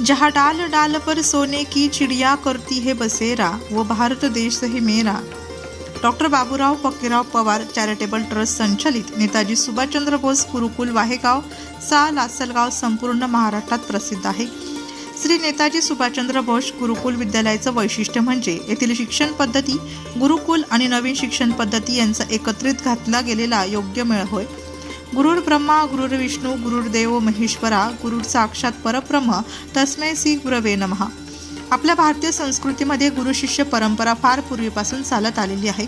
जहाँ डाल डाल पर सोने की चिड़िया करती है बसेरा वो भारत देश है मेरा। Doctor Baburao Fakirao Pawar charitable trust संचलित। नेताजी सुभाषचंद्र बोस गुरुकुल वाहेगाव सा लासलगाव संपूर्ण महाराष्ट्रात प्रसिद्ध आहे। श्री नेताजी सुभाषचंद्र बोस गुरुकुल विद्यालयाचं वैशिष्ट्य म्हणजे येथील शिक्षण पद्धती गुरुकुल आणि नवीन शिक्षण पद्धती यांचा एकत्रित घातला गेलेला योग्य मेळ होय. गुरुर ब्रह्मा गुरुर विष्णू गुरुर्देव महेश्वरा गुरुर साक्षात परब्रह्म तस्मै श्री गुरवे नमः. आपल्या भारतीय संस्कृतीमध्ये गुरु शिष्य परंपरा फार पूर्वीपासून चालत आलेली आहे.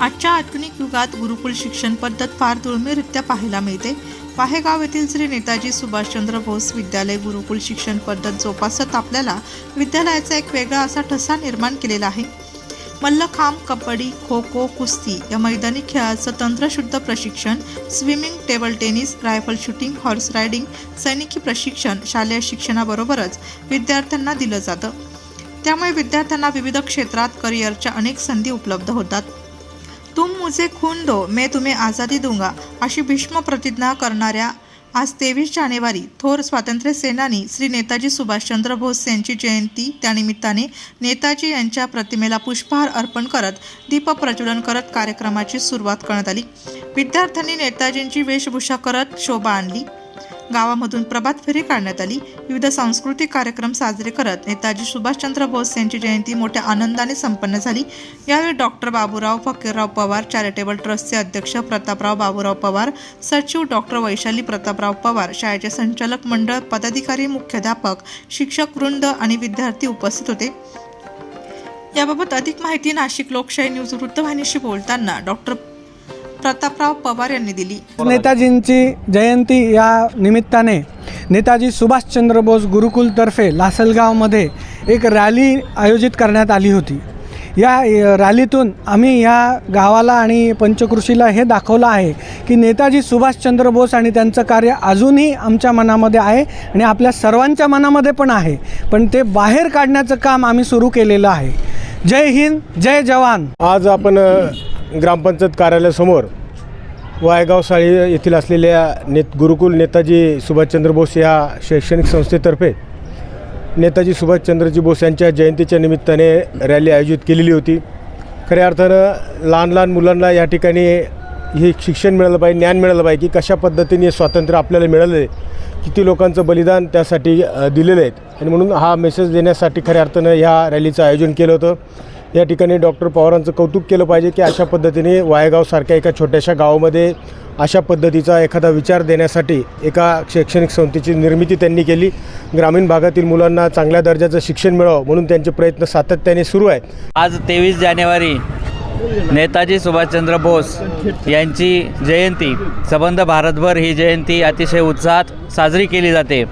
आजच्या आधुनिक युगात गुरुकुल शिक्षण पद्धत फार दुर्मिळरित्या पाहायला मिळते. वाहेगाव येथील श्री नेताजी सुभाषचंद्र बोस विद्यालय गुरुकुल शिक्षण पद्धत जोपासत आपल्याला विद्यालयाचा एक वेगळा असा ठसा निर्माण केलेला आहे. मल्लखांब कबड्डी खो खो कुस्ती या मैदानी खेळाचं तंत्रशुद्ध प्रशिक्षण swimming table tennis rifle shooting horse riding सैनिकी प्रशिक्षण शालेय शिक्षणाबरोबरच विद्यार्थ्यांना दिलं जातं. त्यामुळे विद्यार्थ्यांना विविध क्षेत्रात करिअरच्या अनेक संधी उपलब्ध होतात. तुम मुझे खून दो मैं तुम्हें आझादी दूंगा अशी भीष्म प्रतिज्ञा करणाऱ्या आज तेवीस जानेवारी थोर स्वातंत्र्य सेनानी श्री नेताजी सुभाषचंद्र बोस यांची जयंती. त्यानिमित्ताने नेताजी यांच्या प्रतिमेला पुष्पहार अर्पण करत दीप प्रज्वलन करत कार्यक्रमाची सुरुवात करण्यात आली. विद्यार्थ्यांनी नेताजींची वेशभूषा करत शोभा आणली. गावामधून प्रभात फेरी काढण्यात आली. विविध सांस्कृतिक कार्यक्रम साजरे करत नेताजी सुभाषचंद्र बोस यांची जयंती मोठ्या आनंदाने संपन्न झाली. यावेळी डॉक्टर बाबूराव फकीरराव पवार चॅरिटेबल ट्रस्टचे अध्यक्ष प्रतापराव बाबूराव पवार सचिव डॉक्टर वैशाली प्रतापराव पवार शाळेचे संचालक मंडळ पदाधिकारी मुख्याध्यापक शिक्षक वृंद आणि विद्यार्थी उपस्थित होते. याबाबत अधिक माहिती नाशिक लोकशाही न्यूज वृत्तवाहिनीशी बोलताना डॉक्टर प्रतापराव पवार यांनी दिली. नेताजींची जयंती या निमित्ताने नेताजी सुभाषचंद्र बोस गुरुकुलतर्फे लासलगावमध्ये एक रॅली आयोजित करण्यात आली होती. या रॅलीतून आम्ही या गावाला आणि पंचकृषीला हे दाखवलं आहे की नेताजी सुभाषचंद्र बोस आणि त्यांचं कार्य अजूनही आमच्या मनामध्ये आहे आणि आपल्या सर्वांच्या मनामध्ये पण आहे. पण ते बाहेर काढण्याचं काम आम्ही सुरू केलेलं आहे. जय हिंद जय जवान. आज आपण ग्रामपंचायत कार्यालयासमोर वायगाव साळी येथील असलेल्या नेत गुरुकुल नेताजी सुभाषचंद्र बोस या शैक्षणिक संस्थेतर्फे नेताजी सुभाषचंद्रजी बोस यांच्या जयंतीच्या निमित्ताने रॅली आयोजित केलेली होती. खऱ्या अर्थानं लहान लहान मुलांना या ठिकाणी हे शिक्षण मिळालं पाहिजे ज्ञान मिळालं पाहिजे की कशा पद्धतीने स्वातंत्र्य आपल्याला मिळालं आहे किती लोकांचं बलिदान त्यासाठी दिलेलं आहे. आणि म्हणून हा मेसेज देण्यासाठी खऱ्या अर्थानं ह्या रॅलीचं आयोजन केलं होतं. या ठिकाणी डॉक्टर पवारांचं कौतुक केलं पाहिजे की अशा पद्धतीने वायगावसारख्या एका छोट्याशा गावामध्ये अशा पद्धतीचा एखादा विचार देण्यासाठी एका शैक्षणिक संस्थेची निर्मिती त्यांनी केली. ग्रामीण भागातील मुलांना चांगल्या दर्जाचं शिक्षण मिळावं म्हणून त्यांचे प्रयत्न सातत्याने सुरू आहेत. आज तेवीस जानेवारी नेताजी सुभाषचंद्र बोस यांची जयंती सबंध भारतभर ही जयंती अतिशय उत्साहात साजरी केली जाते.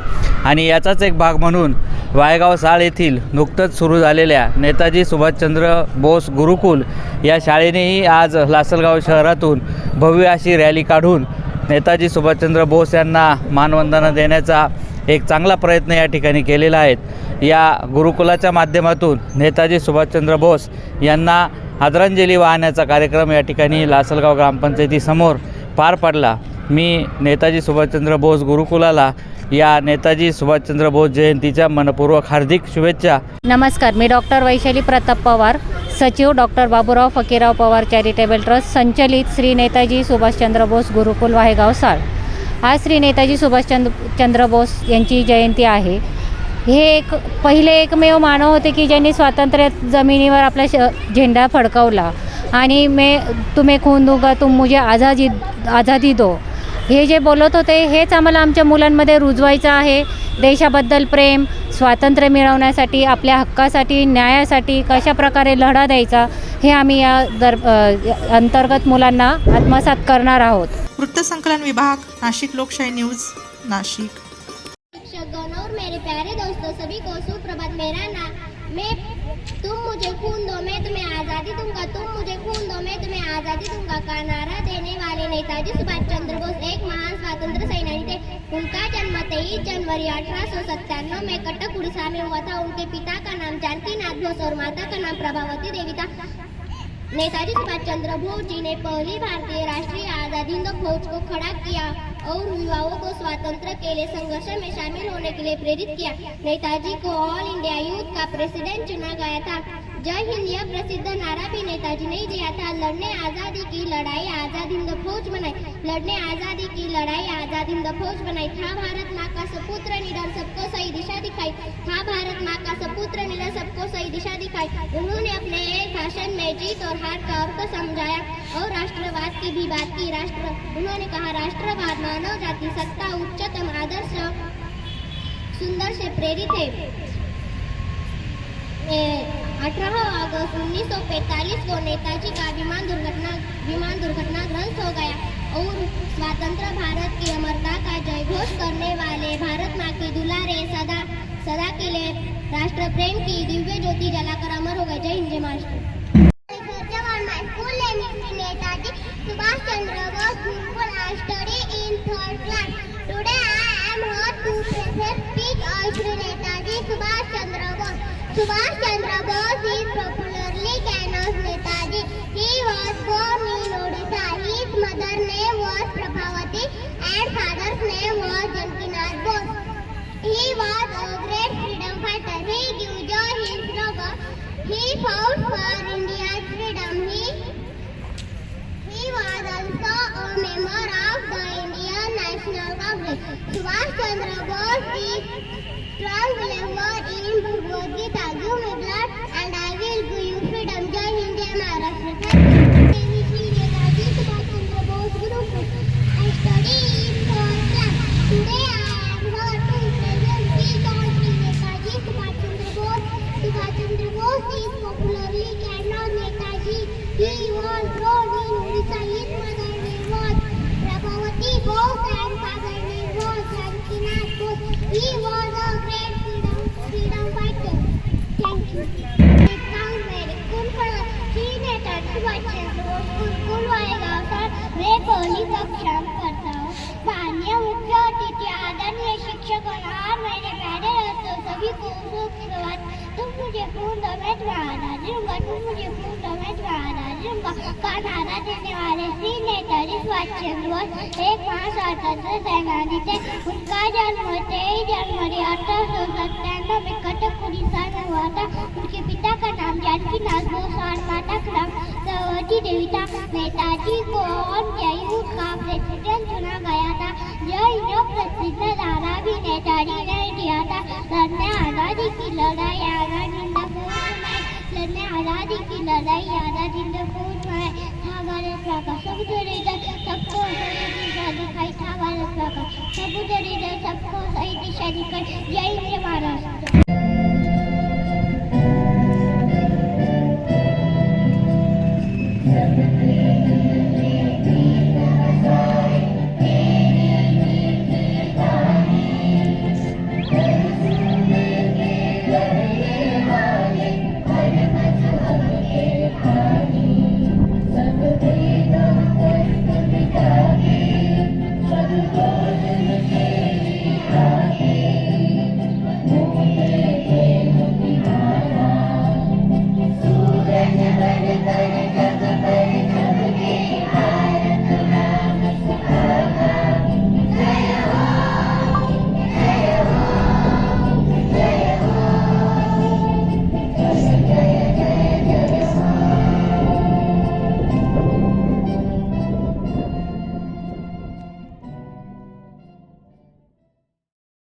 आणि याचाच एक भाग म्हणून वायगाव साळ येथील नुकतंच सुरू झालेल्या नेताजी सुभाषचंद्र बोस गुरुकुल या शाळेनेही आज लासलगाव शहरातून भव्य अशी रॅली काढून नेताजी सुभाषचंद्र बोस यांना मानवंदना देण्याचा एक चांगला प्रयत्न या ठिकाणी केलेला आहे. या गुरुकुलाच्या माध्यमातून नेताजी सुभाषचंद्र बोस यांना आदरांजली वाहण्याचा कार्यक्रम या ठिकाणी लासलगाव ग्रामपंचायतीसमोर पार पडला. मी नेताजी सुभाषचंद्र बोस गुरुकुलाला या नेताजी सुभाषचंद्र बोस जयंतीच्या मनपूर्वक हार्दिक शुभेच्छा. नमस्कार मी डॉक्टर वैशाली प्रताप पवार सचिव doctor Baburao Fakirao Pawar charitable trust संचलित श्री नेताजी सुभाषचंद्र बोस गुरुकुल वाहेगाव साळ. आज श्री नेताजी सुभाषचंद्र चंद्र बोस यांची जयंती आहे. हे एक पहिले एकमेव मानव होते की ज्यांनी स्वातंत्र्य जमिनीवर आपला श झेंडा फडकवला. आणि मे तुम्ही खून दुगा तुम मुझे आझादी आझादी दो. हे जे बोलत होते हेच आम्हाला आमच्या मुलांमध्ये रुजवायचं आहे. देशाबद्दल प्रेम स्वातंत्र्य मिळवण्यासाठी आपल्या हक्कासाठी न्यायासाठी कशा प्रकारे लढा द्यायचा हे आम्ही या दर अंतर्गत मुलांना आत्मसात करणार आहोत. वृत्तसंकलन विभाग नाशिक लोकशाही न्यूज नाशिक. शिक्षकगण और मेरे प्यारे दोस्तों, सभी को सुप्रभात। मेरा नाम मैं तुम मुझे खून दो मैं तुम्हें आज़ादी दूँगा, तुम मुझे खून दो मैं तुम्हें आज़ादी दूँगा, का नारा देने वाले नेताजी सुभाष चंद्र बोस, एक महान स्वतंत्र सेनानी थे। उनका जन्म तेईस जनवरी अठारह सौ सत्तानवे में कटक, उड़ीसा में हुआ था। उनके पिता का नाम जानकी नाथ बोस और माता का नाम प्रभावती देवी था। नेताजी सुभाष चंद्र बोस जी ने पहली भारतीय राष्ट्रीय आज़ादी हिंद फौज को खड़ा किया। और युवाओं को स्वतंत्र के लिए संघर्ष में शामिल होने के लिए प्रेरित किया। नेताजी को ऑल इंडिया यूथ का प्रेसिडेंट चुना गया था। जय हिंद, यह प्रसिद्ध नारा भी नेताजी ने दिया था। लड़ने आज़ादी की लड़ाई आज़ाद हिंद फौज बनाई। लड़ने आज़ादी की लड़ाई आज़ाद हिंद फौज बनाई। था भारत माँ का सपुत्र, निडर सबको सही दिशा दिखाई। था भारत माँ का सपुत्र, निडर सबको सही दिशा दिखाई। उन्होंने अपने भाषण में जीत और हार का अर्थ समझाया। और राष्ट्रवाद की भी बात की। राष्ट्र, उन्होंने कहा, राष्ट्रवाद मानव जाति, सत्ता, उच्चतम आदर्श, सुंदर से प्रेरित है। अठारह अगस्त 1945 को नेताजी का विमान दुर्घटना, विमान दुर्घटनाग्रस्त हो गया और स्वतंत्र भारत की अमरता का जय घोष करने वाले भारत माँ के दुलारे सदा सदा के लिए राष्ट्र प्रेम की दिव्य ज्योति जलाकर अमर हो गए। जय हिंद, जय Maharashtra. Subhash Chandra National Congress. Subhash Chandra Bose is strong believer in Bhagavad Gita. Blood and पहली करता. में हूँ माननीय मुख्य अतिथि आदरणीय शिक्षक और आज मेरे प्यारे दोस्तों सभी को सुप्रभात तुम मुझे फूल दो मैं दूंगा तुम मुझे फूल दो मैं दूंगा का नारा देने वाले श्री नेताजी सुभाष चंद्र बोस एक महास्वातंत्र सेनानी थे उनका जन्म तेईस जनवरी अठारह सौ सत्तानवे में कटक उड़ीसा में हुआ था। उनके पिता का नाम जानकी नाथ बोस और माता का नाम सरवती देवी था। नेताजी को ऑल जयू का प्रेसिडेंट चुना गया था यह जो प्रसिद्ध जारी भी नेताजी ने था लड़ने आजादी की लड़ाई आजाद हिंद फौज में लड़ने आजादी की लड़ाई आजाद हिंद फौज में था भारत का समुद्र इधर सबको सही दिशा दिखाई था भारत का समुद्र इधर सबको सही दिशा दिखाई. जय हिंद